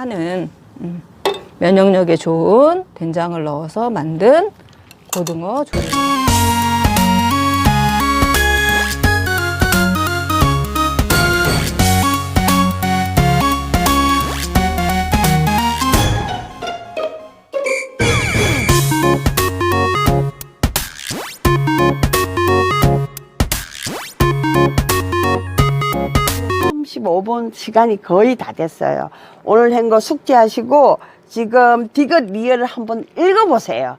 하는 음, 면역력에 좋은 된장을 넣어서 만든 고등어 조림. 음, 35분 시간이 거의 다 됐어요. 오늘 한 거 숙지하시고 지금 디귿 리얼을 한번 읽어보세요.